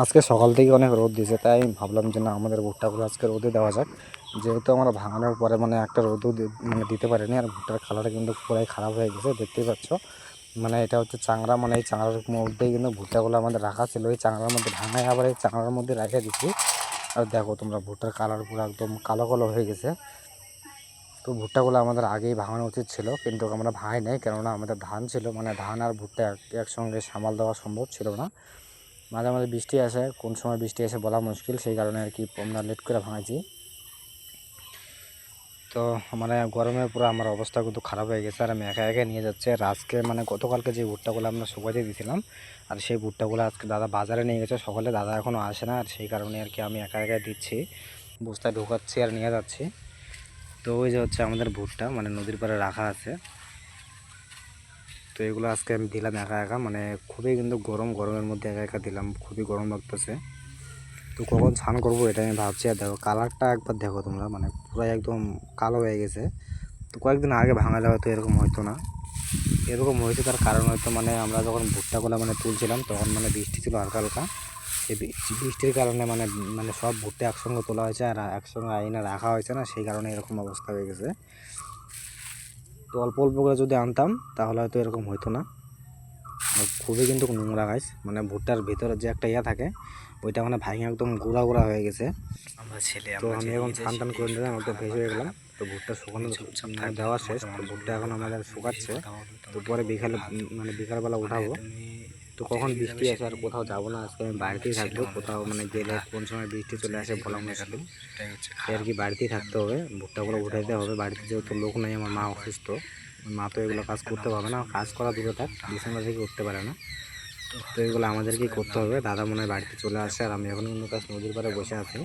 আজকে সকাল থেকে অনেক রোদ দিয়েছে, তাই ভাবলাম যে না, আমাদের ভুট্টাগুলো আজকে রোদে দেওয়া যাক। যেহেতু আমরা ভাঙানোর পরে মানে একটা রোদও মানে দিতে পারিনি, আর ভুট্টার কালার কিন্তু পুরাই খারাপ হয়ে গেছে, দেখতেই পাচ্ছ। মানে এটা হচ্ছে চাংড়া মানে এই চাংড়ার মধ্যেই কিন্তু ভুট্টাগুলো আমাদের রাখা ছিল, এই চাংড়ার মধ্যে ভাঙায় আবার এই চাংড়ার মধ্যে রেখে দিচ্ছি। আর দেখো তোমরা ভুট্টার কালার পুরো একদম কালো কালো হয়ে গেছে। তো ভুট্টাগুলো আমাদের আগেই ভাঙানো উচিত ছিল, কিন্তু আমরা ভাঙাই নাই, কেননা আমাদের ধান ছিল মানে ধান আর ভুট্টা একসঙ্গে সামাল দেওয়া সম্ভব ছিল না। মাঝে মাঝে বৃষ্টি আসে, কোন সময় বৃষ্টি আসে বলা মুশকিল, সেই কারণে আর কি আমরা লেট করে ভাঙাইছি তো মানে গরমে পুরো আমার অবস্থা কিন্তু খারাপ হয়ে গেছে, আর আমি একা একা নিয়ে যাচ্ছি। আর আজকে মানে গতকালকে যে ভুট্টাগুলো আমরা শুকাতে দিয়েছিলাম, আর সেই ভুট্টাগুলো আজকে দাদা বাজারে নিয়ে গেছে, সকালে দাদা এখনও আসে না, আর সেই কারণে আর কি আমি একা একা দিচ্ছি। বস্তায় ঢোকাচ্ছি আর নিয়ে যাচ্ছি। তো ওই যে হচ্ছে আমাদের ভুট্টা মানে নদীর পাড়ে রাখা আছে। তো এগুলো আজকে আমি দিলাম একা একা মানে খুবই কিন্তু গরম, গরমের মধ্যে একা একা দিলাম, খুবই গরম লাগতেছে। তো কখন স্নান করব এটা আমি ভাবছি, আর দেখো কালারটা একবার দেখো তোমরা মানে পুরো একদম কালো হয়ে গেছে। তো কয়েকদিন আগে ভাঙালে হয়তো এরকম হতো না। এরকম হয়েছে তার কারণ হয়তো মানে আমরা যখন ভুট্টাগুলো মানে তুলছিলাম, তখন মানে বৃষ্টি ছিল হালকা হালকা। সেই বৃষ্টির কারণে মানে মানে সব ভুট্টা একসঙ্গে তোলা হয়েছে, আর একসঙ্গে আইনে রাখা হয়েছে না, সেই কারণে এরকম অবস্থা হয়ে গেছে। তো অল্প অল্প করে যদি আনতাম তাহলে হয়তো এরকম হতো না। আর খুবই কিন্তু নোংরা গাছ মানে ভুট্টার ভিতরে যে একটা ইয়া থাকে ওইটা মানে ভাঙে একদম গুঁড়া গুঁড়া হয়ে গেছে। আমরা ছেলে তো আমি এখন স্নান টান করে নিলাম একটু ভেসে হয়ে গেলাম। তো ভুট্টা শুকানো মানে দেওয়া শেষ তো ভুট্টা এখন আমাদের শুকাচ্ছে। তো পরে বিকালে মানে বিকালবেলা উঠাবো। তো কখন বৃষ্টি আসে আর কোথাও যাব না আজকে আমি বাড়িতেই থাকব কোথাও মানে গেলে কোন সময় বৃষ্টি চলে আসে বলা মুশকিল। এটাই হচ্ছে। তাই আর কি বাড়িতেই থাকতে হবে ভুট্টাগুলো উঠাইতে হবে বাড়িতে যেহেতু লোক নেই আমার মা অসুস্থ মা তো এগুলো কাজ করতে পারবে না কাজ করা দূরে থাক বিছানা থেকে উঠতে পারে না। তো এগুলো আমাদেরকেই করতে হবে দাদা মনে হয় বাড়িতে চলে আসে আর আমি এখন কিন্তু কাজ নদীর পাড়ে বসে আছি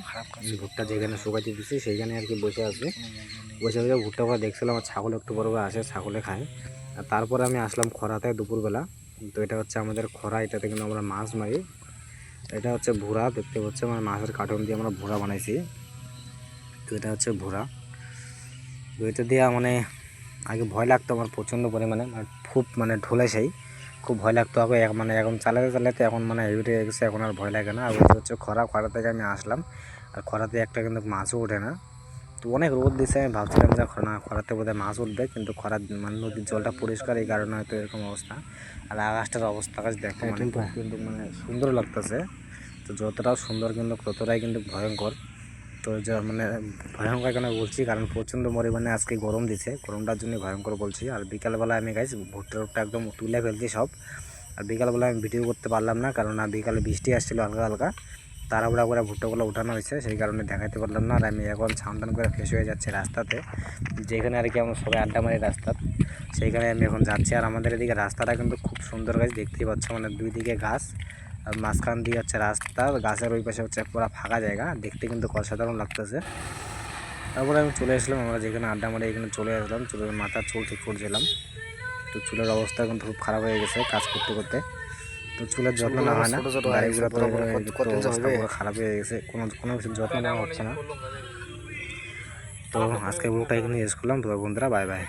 ভুট্টা যেখানে শুকাতে দিচ্ছি সেইখানে আর কি বসে আছি। বসে বসে ভুট্টা করে দেখছিলাম আমার ছাগল একটু বড় আসে ছাগলে খায়। আর তারপরে আমি আসলাম খরাতে দুপুরবেলা তো এটা হচ্ছে আমাদের খরা, এটাতে কিন্তু আমরা মাছ মারি। এটা হচ্ছে ভুরা, দেখতে পাচ্ছি আমার মাছের কার্টুন দিয়ে আমরা ভুরা বানাইছি। তো এটা হচ্ছে ভুরা। তো এটা দিয়ে মানে আগে ভয় লাগতো আমার প্রচণ্ড পরিমাণে মানে খুব মানে ঢোলে সেই খুব ভয় লাগতো, আগে মানে এখন চালাতে চালাতে এখন মানে হেভিট গেছে এখন আর ভয় লাগে না। আর হচ্ছে খরা খরা থেকে আমি আসলাম। আর খরাতে একটা কিন্তু মাছও ওঠে না। তো অনেক রোদ দিছে আমি ভাবছিলাম যে খরা খরাতে বোধহয় মাছ উঠবে কিন্তু খরা মানে নদীর জলটা পরিষ্কার এই কারণে হয়তো এরকম অবস্থা। আর আকাশটার অবস্থা কাজ দেখো মানে খুব কিন্তু মানে সুন্দর লাগতেছে। তো যতটা সুন্দর কিন্তু ততটাই কিন্তু ভয়ঙ্কর। তো যে মানে ভয়ঙ্কর কেন বলছি কারণ প্রচণ্ড পরিমাণে আজকে গরম দিছে। গরমটার জন্য ভয়ঙ্কর বলছি। আর বিকালবেলা আমি গাইছি ভুট্টা টুট্টা একদম তুলে ফেলছি সব। আর বিকালবেলা আমি ভিডিও করতে পারলাম না কারণ না বিকালে বৃষ্টি আসছিল হালকা হালকা। তাড়াহুড়া করে ভুট্টাগুলো উঠানো হয়েছে, সেই কারণে দেখাতে পারলাম না। আর আমি এখন ছান টান করে ফ্রেশ হয়ে যাচ্ছি রাস্তাতে। যেখানে আর কি আমরা সবাই আড্ডা মারি রাস্তা সেইখানে আমি এখন যাচ্ছি। আর আমাদের এদিকে রাস্তাটা কিন্তু খুব সুন্দর গাছ, দেখতেই পাচ্ছ মানে দুই দিকে গাছ। আর মাঝখান দিয়ে হচ্ছে রাস্তা, গাছের ওই পাশে হচ্ছে পুরো ফাঁকা জায়গা, দেখতে কিন্তু অসাধারণ লাগতেছে। তারপরে আমি চলে আসলাম, আমরা যেখানে আড্ডা মারি এখানে চলে আসলাম। চুলের মাথার চুল ঠিক করছিলাম। তো চুলের অবস্থা কিন্তু খুব খারাপ হয়ে গেছে কাজ করতে করতে। তো চুলের যত্ন না। হয় না গাড়িগুলো তো খারাপ হয়ে গেছে কোনো কোনো কিছু যত্ন নেওয়া হচ্ছে না। তো আজকে বুকটা এখানে শেষ করলাম তো বন্ধুরা বাই বাই